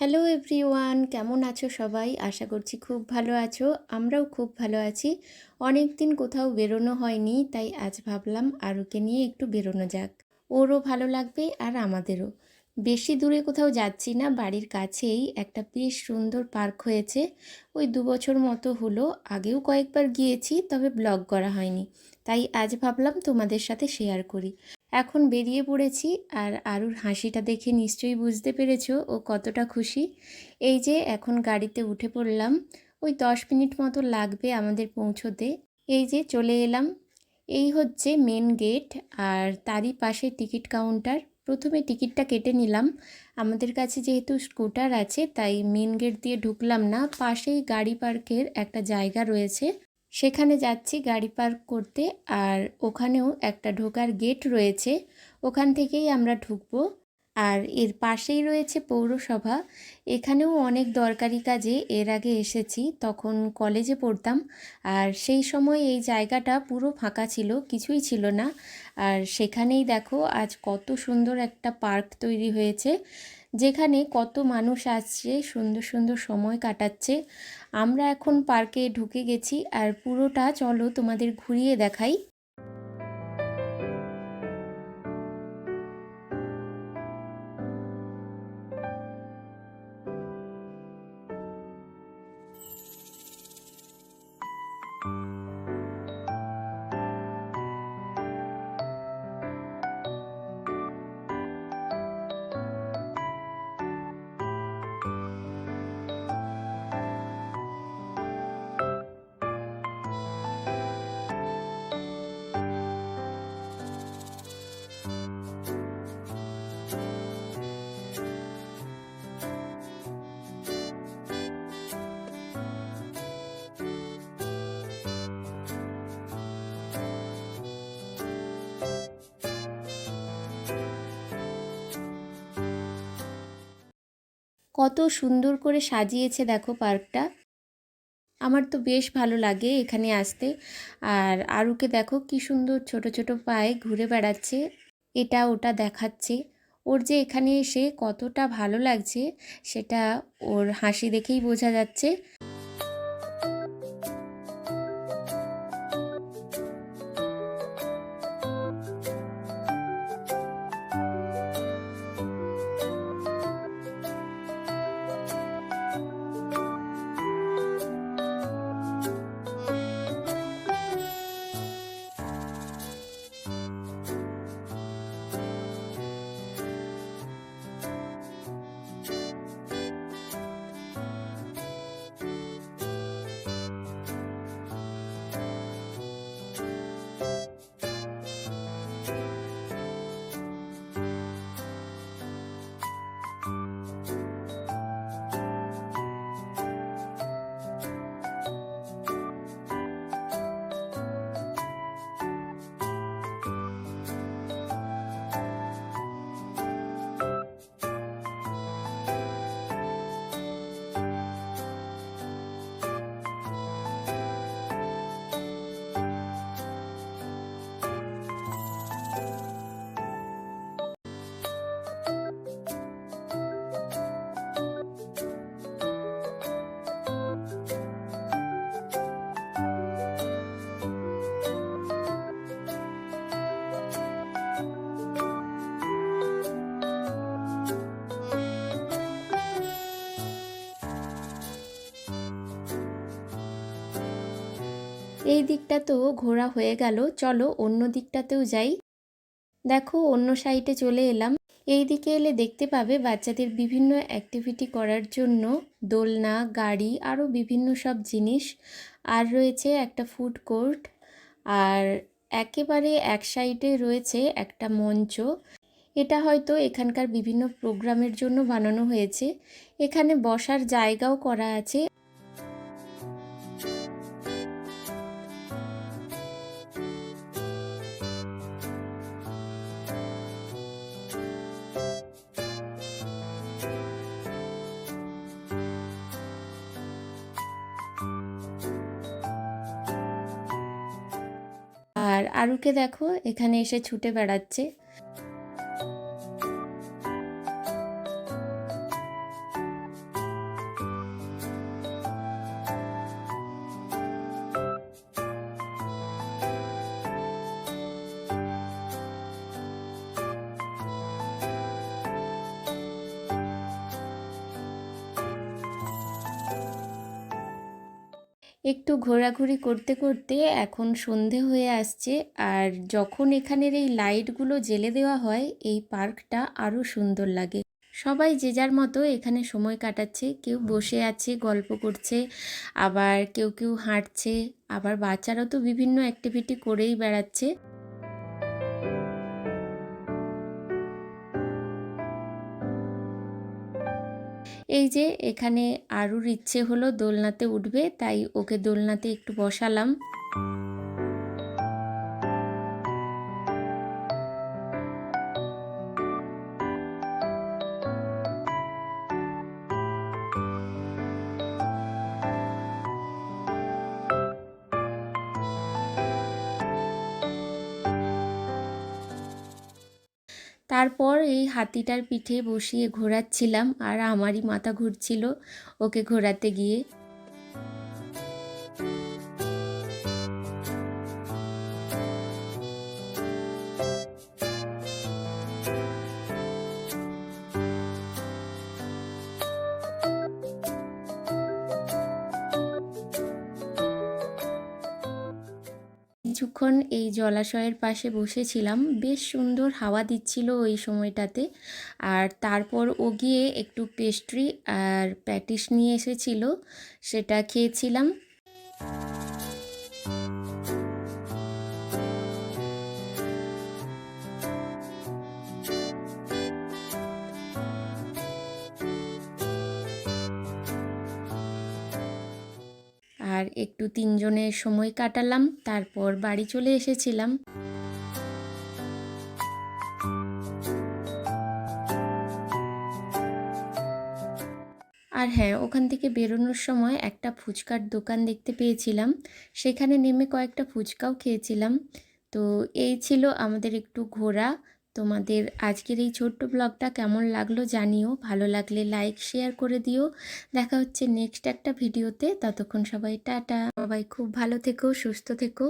Hello everyone কেমন আছো সবাই? আশা করছি খুব ভালো আছো। আমরাও খুব ভালো আছি। অনেক দিন কোথাও বেরোনো হয়নি, তাই আজ ভাবলাম আরুকে নিয়ে একটু বেরোনো যাক। ওরও ভালো লাগবে আর আমাদেরও। বেশি দূরে কোথাও যাচ্ছি না, বাড়ির কাছেই একটা বেশ সুন্দর পার্ক হয়েছে। ওই দু বছর মতো হলো, আগেও কয়েকবার গিয়েছি, তবে ব্লগ করা হয়নি। তাই আজ ভাবলাম তোমাদের সাথে শেয়ার করি। এখন বেরিয়ে পড়েছি আর আরুর হাসিটা দেখে নিশ্চয়ই বুঝতে পেরেছ ও কতটা খুশি। এই যে এখন গাড়িতে উঠে পড়লাম, ওই দশ মিনিট মতো লাগবে আমাদের পৌঁছোতে। এই যে চলে এলাম। এই হচ্ছে মেন গেট আর তারই পাশে টিকিট কাউন্টার প্রথমে টিকিটটা কেটে নিলাম। আমাদের কাছে যেহেতু স্কুটার আছে, তাই মেন গেট দিয়ে ঢুকলাম না। পাশেই গাড়ি পার্কের একটা জায়গা রয়েছে। সেখানে যাচ্ছি গাড়ি পার্ক করতে আর ওখানেও একটা ঢোকার গেট রয়েছে। ওখান থেকেই আমরা ঢুকবো। আর এর পাশেই রয়েছে পৌরসভা। এখানেও অনেক দরকারি কাজে এর আগে এসেছি, তখন কলেজে পড়তাম। আর সেই সময় এই জায়গাটা পুরো ফাঁকা ছিল, কিছুই ছিল না। আর সেখানেই দেখো আজ কত সুন্দর একটা পার্ক তৈরি হয়েছে। যেখানে কত মানুষ আসছে, সুন্দর সুন্দর সময় কাটাচ্ছে। আমরা এখন পার্কে ঢুকে গেছি আর পুরোটা চলো তোমাদের ঘুরিয়ে দেখাই। কত সুন্দর করে সাজিয়েছে দেখো পার্কটা। আমার তো বেশ ভালো লাগে এখানে আসতে। আর আরুকে দেখো কি সুন্দর ছোট ছোট পায়ে ঘুরে বেড়াচ্ছে। এটা ওটা দেখাচ্ছে। ওর যে এখানে এসে কতটা ভালো লাগছে, সেটা ওর হাসি দেখেই বোঝা যাচ্ছে। এই দিকটা তো ঘোরা হয়ে গেল, চলো অন্য দিকটাতেও যাই। দেখো, অন্য সাইডে চলে এলাম। এই দিকে এলে দেখতে পাবে বাচ্চাদের বিভিন্ন অ্যাক্টিভিটি করার জন্য দোলনা, গাড়ি আরও বিভিন্ন সব জিনিস। আর রয়েছে একটা ফুড কোর্ট আর একেবারে এক সাইডে রয়েছে একটা মঞ্চ। এটা হয়তো এখানকার বিভিন্ন প্রোগ্রামের জন্য বানানো হয়েছে। এখানে বসার জায়গাও করা আছে। আরুকে দেখো এখানে এসে ছুটে বেড়াচ্ছে। একটু ঘোরাঘুরি করতে করতে এখন সন্ধে হয়ে আসছে। আর যখন এখানের এই লাইটগুলো জেলে দেওয়া হয়, এই পার্কটা আরও সুন্দর লাগে। সবাই যে যার মতো এখানে সময় কাটাচ্ছে। কেউ বসে আছে, গল্প করছে, আবার কেউ কেউ হাঁটছে, আবার বাচ্চারাও তো বিভিন্ন অ্যাক্টিভিটি করেই বেড়াচ্ছে। এই যে এখানে আরুর ইচ্ছে হলো দোলনাতে উঠবে তাই ওকে দোলনাতে একটু বসালাম। তারপর এই হাতিটার পিঠে বসিয়ে ঘোরাচ্ছিলাম আর আমারই মাথা ঘুরছিল ওকে ঘোরাতে গিয়ে। কিছুক্ষণ এই জলাশয়ের পাশে বসেছিলাম। বেশ সুন্দর হাওয়া দিচ্ছিল ওই সময়টাতে। আর তারপর ও গিয়ে একটু পেস্ট্রি আর প্যাটিস নিয়ে এসেছিল, সেটা খেয়েছিলাম। একটু তিনজনের সময় কাটালাম, তারপর বাড়ি চলে এসেছিলাম। আর হ্যাঁ ওখান থেকে বেরোনোর সময় একটা ফুচকার দোকান দেখতে পেয়েছিলাম। সেখানে নেমে কয়েকটা ফুচকাও খেয়েছিলাম। তো এই ছিল আমাদের একটু ঘোরা। তোমাদের আজকের এই ছোট্ট ব্লগটা কেমন লাগল জানিও। ভালো লাগলে লাইক, শেয়ার করে দিও। দেখা হচ্ছে নেক্সট একটা ভিডিওতে। ততক্ষণ সবাই টাটা। সবাই খুব ভালো থেকো, সুস্থ থেকো।